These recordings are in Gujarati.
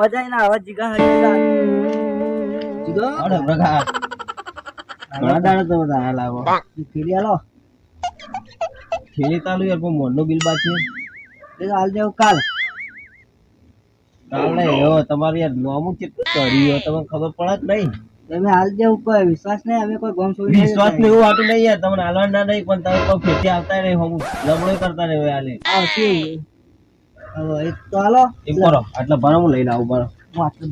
મજા ના આવે જીગા જીગા? અરે પ્રગા ઘણા દાડા તો બધા હાલ આવો. ફેરી હાલો ખેલી તાલુ યાર પણ મોરનું બિલ બાકી એ તો હાલ દેવું કાલ. કાલે એવો તમારે યાર નોમું કેટલું કર્યું તમને ખબર પડે જ નહીં? તમે હાલ દેવું કોઈ વિશ્વાસ નહીં અમે કોઈ ગમ છોડી વિશ્વાસ ને એવું આટું નહીં યાર તમને હાલવા ના નહીં પણ તમે કોઈ ફેટી આવતા નહીં હું લમણો કરતા નહીં હોય હાલે. આવશે. હવે એક તો હાલો. એમ કરો. આટલા ભાડા હું લઈને આવું બરો હું આટલું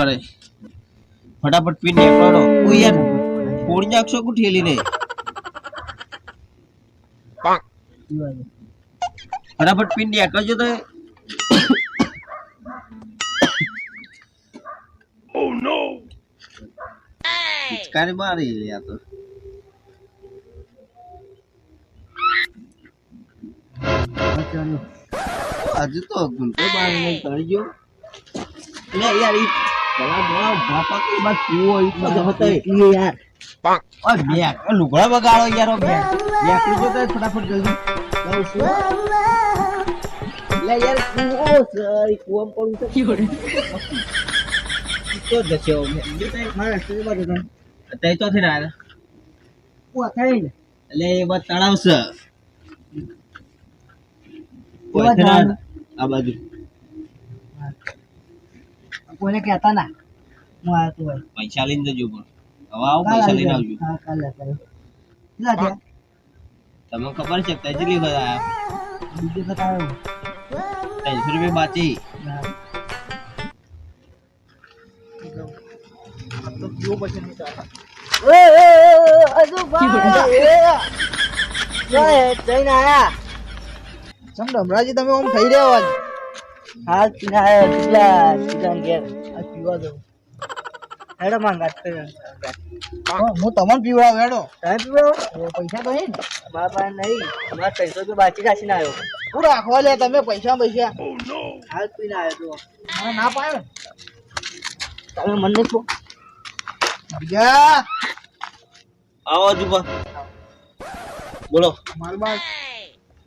અરે ફટાફટ પીને નીકળો ઓ યાર. ફોડી નાખશો કુ ઠેલી ને ફટાફટ પીને નીકળજો તો. પિચકારી મારી યાર તો હજુ તો ગુંટો મારી નહીં ગયો લે યાર ઈ પેલા મોળા બાપા કે બાદ કૂવો ઈ તો હતો એ. યાર ઓય બેક એ લુગડા બગાડો યાર ઓ બેક બેક તો ફટાફટ જલ્દી જાઉં છું લે યાર કૂવો ઈ કૂવામાં પડું છે તો જશે ઓ મારા રસ્તે બાજુ તમે તે તો થી ના ને એટલે એ બાદ તળાવ છે? આ બાજુ. કોઈને કહેતા ના. હું આવ્યો તું ભાઈ. પૈસા લઈને જજો પણ. હવે આવો પૈસા લઈને આવજો. હા કાલે કાલે તમને ખબર છે કેટલી બધા બીજું તારું ત્રણસો રૂપિયા બાકી ડમરાજી તમે આમ થઈ રહ્યા હાલ પીના કેટલા સીધા ઘેર. આ પીવા દઉં હેડો માંગા હું. તમને પીવડાવ હેડો. તમે પીવો પૈસા તો હે ને? મારા પાસે નહીં. મારા ત્રણસો રૂપિયા બાકી રાખીને આવ્યો. હું રાખવા લે તમે પૈસા પૈસા. હાલ પીને આવ્યો મને ના પાયો તમે મને નહીં છો બીજા આવો જુબા. બોલો. માલ બાલ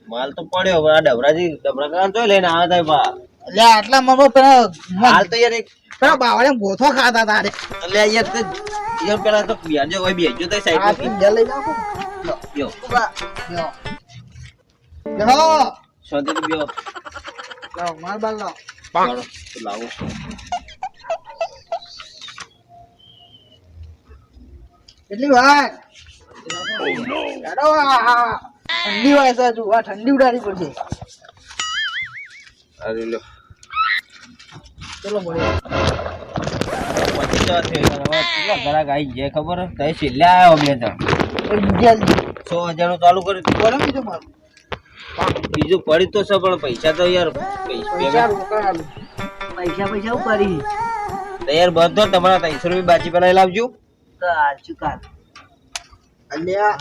માલ તો પડ્યો હવે આ ડબરાજી ડબરા જોઈ લઈને આવે થાય બા એટલે આટલા મમો પેલા હાલ તો યાર એક. પેલા બાવળે ગોથો ખાતા તારે એટલે યાર તે યાર પેલા તો બેજો હોય બેજો તો સાઈડ પીંડે લઈ જાવ યો યો યો શાંતિ થી બેહો લાવ માલ બાલ લાવ લાવો. કેટલી વાર? હેડો આ, આ. ઠંડી વાય હજુ આ ઠંડી ઉડાડી પડશે. અરે ચલો મળીએ. આઈ જાય ખબર? તઈ છેલ્લે આવ્યો અમને તો. બીજા લઈ સો હજારનું ચાલુ કર્યું. તું. બોલો બીજું મારું? બીજું પડી તો છે પણ પૈસા તો યાર પૈસા પૈસા કરી યાર બધો તમારા ત્રણસો રૂપિયા બાજી પેલા લાવજો. શું કાલ અલ્યા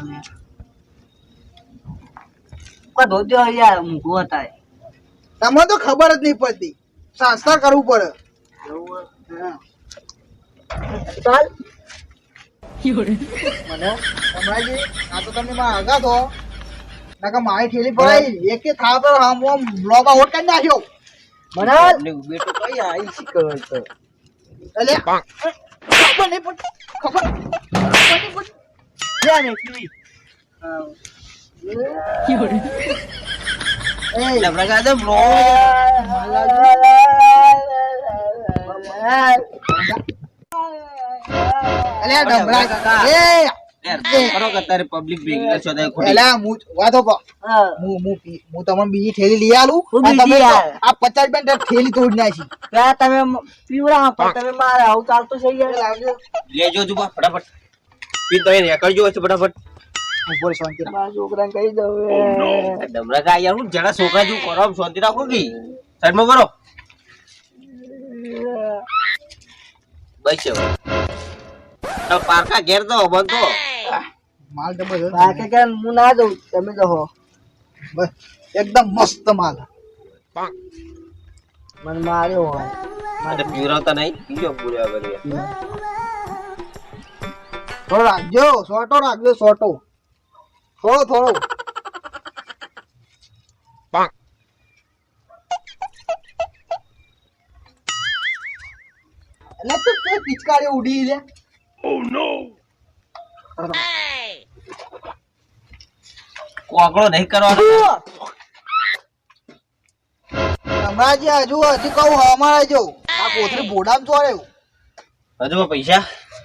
કોઈ ધોત્યો હોય યાર મૂકવો હતા તમને તો ખબર જ નહીં પડતી. શાસ્ત્ર કરવું પડે. ચાલ. મને? હમણાંજી આ તો તમે માં આગા થો નકર મારી ઠેલી પડાઈ. એકે થા તો આમ આમ બ્લોક આઉટ કરી નાખ્યો. મનાલ બેટો કઈ આઈ તો એટલે ખબર નહીં પડતી. ખબર ખબર નહીં પડતી. લે ને પીવી એ ડબરા ગાદે. બ્રો અલ્યા ડમરા એ યાર કરો કે તારે પબ્લિક ભેગી કરશો તો ખોટી? એલા હું વાતો હું હું. હું તમને બીજી થેલી લઈ આલું તમે બીજી તો યાર. આ પચાસ રૂપિયા થેલી તોડી નાખી. પેલા તમે પીવડા પણ તમે મારે આવું ચાલતું છે યાર. લેજો જુબા ફટાફટ. પી તો એ કરજો હશે ફટાફટ. ઊભો શાંતિ રાખ. કહી દઉં ડમરા કા યાર હું જરા છોકરા જેવું કરો શાંતિ રાખો કે સાઈડમાં કરો બસ પારકા ઘેર તો બંધ તો. માલ જબરજસ્ત બાકી કે હું ના જઉં તમે બસ એકદમ મસ્ત માલ. મને માર્યો હોય. અને પીવરાવતા નહીં પીજો પૂર્યા કરી થોડો રાખજો સોટો રાખજો સોટો. થોડો થોડો. એટલે તું તે પિચકારી ઉડી લે કોકડો નહીં કરવાનો. હમણાં જે હજુ હજી કહું અમારે જો આ કોથળી બોડામ ચોર્યું હજુ પૈસા?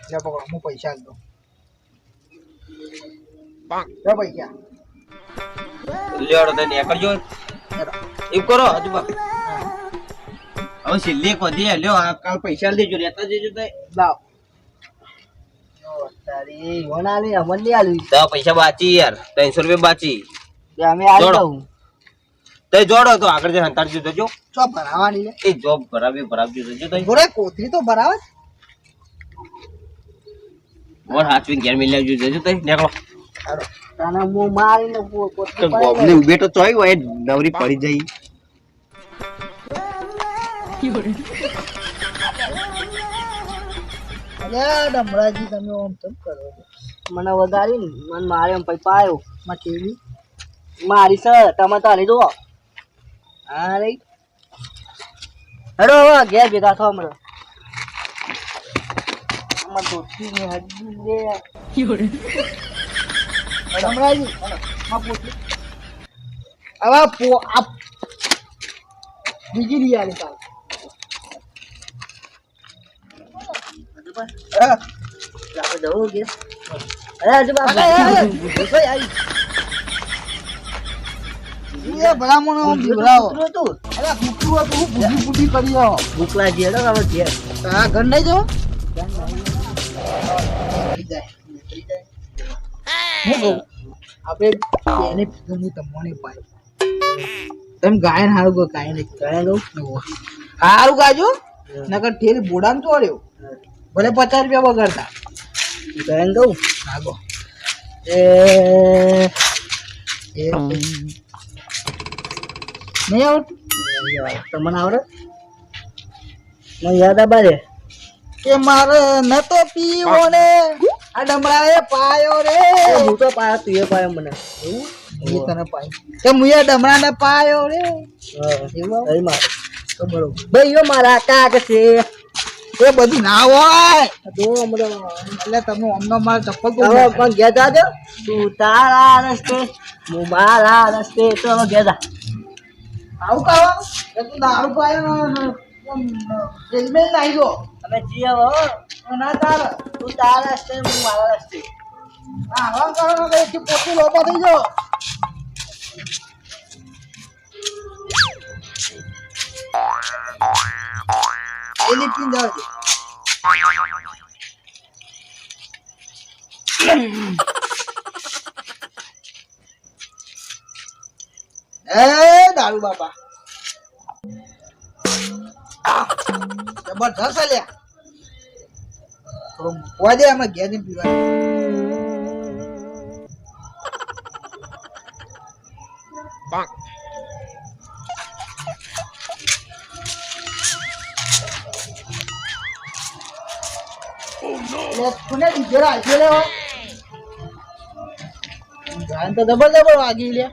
જા પકડો હું પૈસા આલ દઉં. લે પૈસા. લ્યોડો તને નીકળજો. એવું કરો હજુ બા. હવે છેલ્લી એક વધી લ્યો આ કાલ પૈસા લેજો લેતા જજો લાવ. તારી વણા અમનની આલવી તો પૈસા બાચી યાર ત્રણસો રૂપિયા બાચી. તે અમે આલ દઉં. તે જોડો તો આગળ જઈને હંતાડજો જોજો ચો ભરાવાની લે. એ જોબ ભરાવી ભરાવજો જજો તઈ. બોરે કોથળી તો ભરાવે. મોર હાચવીને ઘેર મિલ લેવજો જજો નીકળો. તને મારીને તો તો ચોય હોય નવરી પડી જઈ અરે ડમરાજી તમે ઓમ તેમ કરો. મને વધારી ને મને મારે એમ પછી પાયો માં કેવી? મારી સર તમે તારી જુઓ હા રે. હેડો હવે ઘેર ભેગા થો હમણાં અમાર દોસ્તીની હજી લે ડમરાજી માં પોટલી હવે પો આ બીજી લઈ તમે ગાયન હારું ગો ગાયન ગાય દઉં હારું ગાજો. નકર ઠેલ બોડામ ચોર્યો ભલે પચાસ રૂપિયા બગાડતા બેન કહું આગો એ નહીં આવડતું? તમને આવડે? મને યાદ આ બારે કે મારે નતો પીવો ને. આ ડમરાએ પાયો રે. હું તો પાયો તું એ પાયો મને. એ તને પાય. કે મુએ ડમરાને પાયો રે. એવું મારે. તો બરોબર. ભાઈ યો મારા કાક છે. એ બધું ના હોય. દો હમણાં એટલે તમે અમને મારા ચપ્પલ પણ ઘેર જાજો તું તારા રસ્તે હું મારા રસ્તે તો અમે ઘેર આવું કહો એ તું દારૂ પાયો જેલમેલ નાઈ ગયો તમે જીએ હો. ના તું તારા રસ્તે હું મારા રસ્તે. હા હવા કરો ને કઈ પોતું લોપો થઈ ગયો. જાવ છે એ દારૂ બાપા જબરજસ્ત અલ્યા મૂકવા દે આમાં ઘેર પીવા પીવા તો ડબલ ડબલ વાગી લે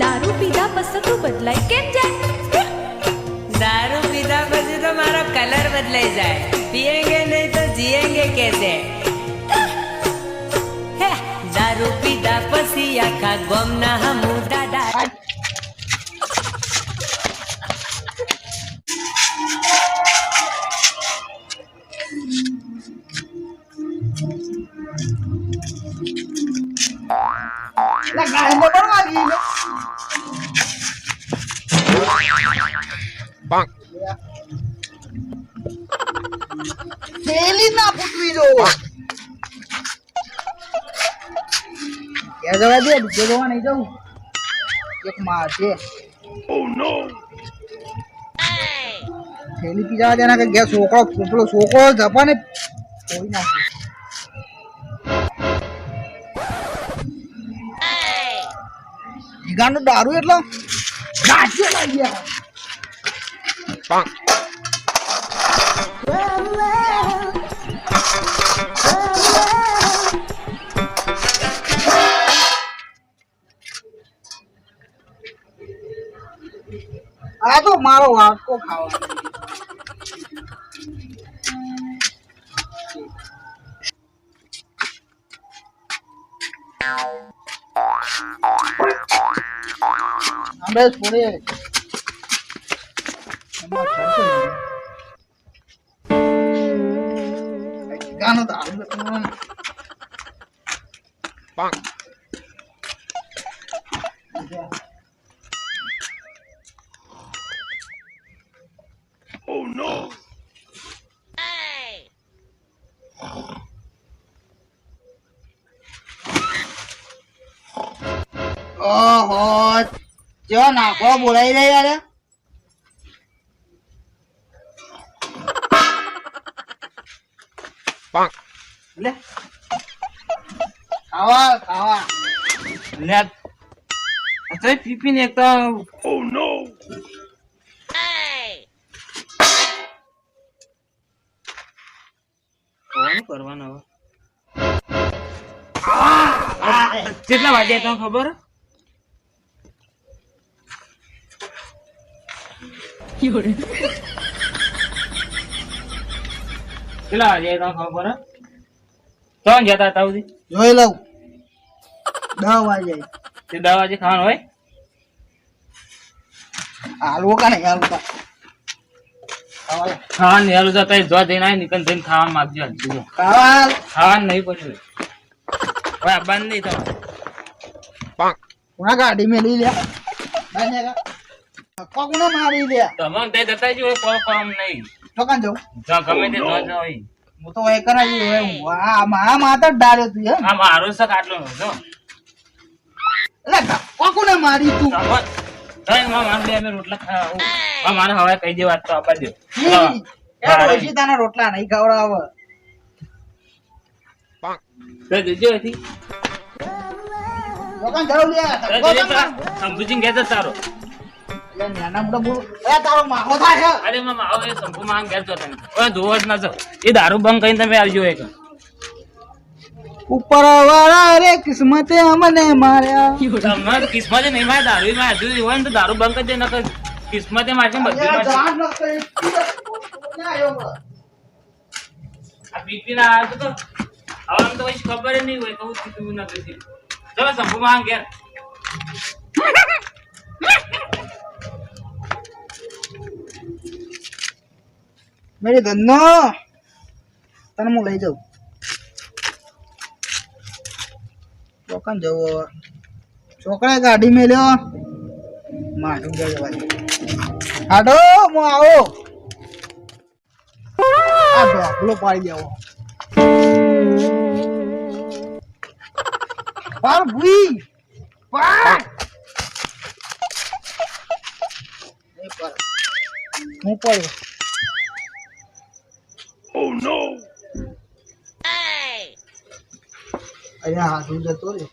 દારૂ પીધા પછી તો બદલાય કેમ જાય? દારૂ પીધા પછી તો મારો કલર બદલાઈ જાય. પીએંગે નહીં તો જીએંગે કેસે? પીધા પછી આખા ગોમના હમુ દાદા એટલે ગાયન તો પણ વાગી લે થેલી ના ફૂટવી ક્યાં જવા દે બીજે જોવા નહીં જવું. એક માર છે. થેલી પી જવા દેના કે ગયા છોકરો પેલો છોકરો જપાને. કોઈ નાખે ઈગાનો દારૂ એટલો? ગાંઠિયો લાગ્યા. ગયા આ તો મારો વાટકો ખાવાનો આપણે થોડી એમાં ખર્ચો નહીં. ગાનો દારૂ તો પીવાનો. ઓહો જો નાખો બોલાઈ રહી યાર. લે. ખાવા ખાવા. લે. અત્યારે પીપી ને એક તો કરવાનું કરવાનું કરવાનો કેટલા વાગ્યા તમને ખબર? કેટલા વાગ્યા તમને ખબર ત્રણ જતા હતા સુધી જોઈ લઉં દસ વાગે તે દસ વાગે ખાવાનું હોય હાલવો કા નહીં હાલવો કા ખાવા લે. ખાવાનું નહીં હાલું તો કઈ જો જઈને આવી નીકળ જઈને ખાવાનું માગજો હજુ જો. ખાવા હાલ. ખાવાનું નહીં પડ્યું હવે બંધ નહીં તમારે કોના ગાડી મેલી લે બાને કા કોકને મારી લે તમે તે જતા જ કોઈ કામ નહીં. ચોકન જાઉં. જો ગમે તે જો જો હું તો એ કરાવી હવે આ મા માતા ડાળ્યો તું આ મારું શક આટલું જો. એટલે કોકને મારી તું. તમે તમે માં માર બે અમે રોટલા ખાવા માં મારે હવે કઈ દે વાત તો આપવા દો એ રોટલા નહીં ખવડાવે. તે દેજો હતી લે તો દેજો તો માર. સંભુજી ઘેર જતા તારો. ઉપર વાળા રે કિસ્મતે અમને માર્યા. કિસ્મતે નહીં મારે દારૂ માં હજુ હોય ને તો દારૂ બંધ કરી દે નકર કિસ્મતે મારશે ને બધું ન. ના ના તો હવે તો કઈ ખબર જ નહીં હોય કહું નથી. ના ચલો સંભુ માં ઘેર. મેરી ધંધો તને હું લઈ જાઉં? ચોકન જવો. છોકરા ગાડી મેલ્યો. મારું જવાય હાડો, હું આવો. આ ઢોકલો પાડી દેવો. પાર ભૂઈ. પાર. હું પડ્યો. અહીંયા હાથું જતો રે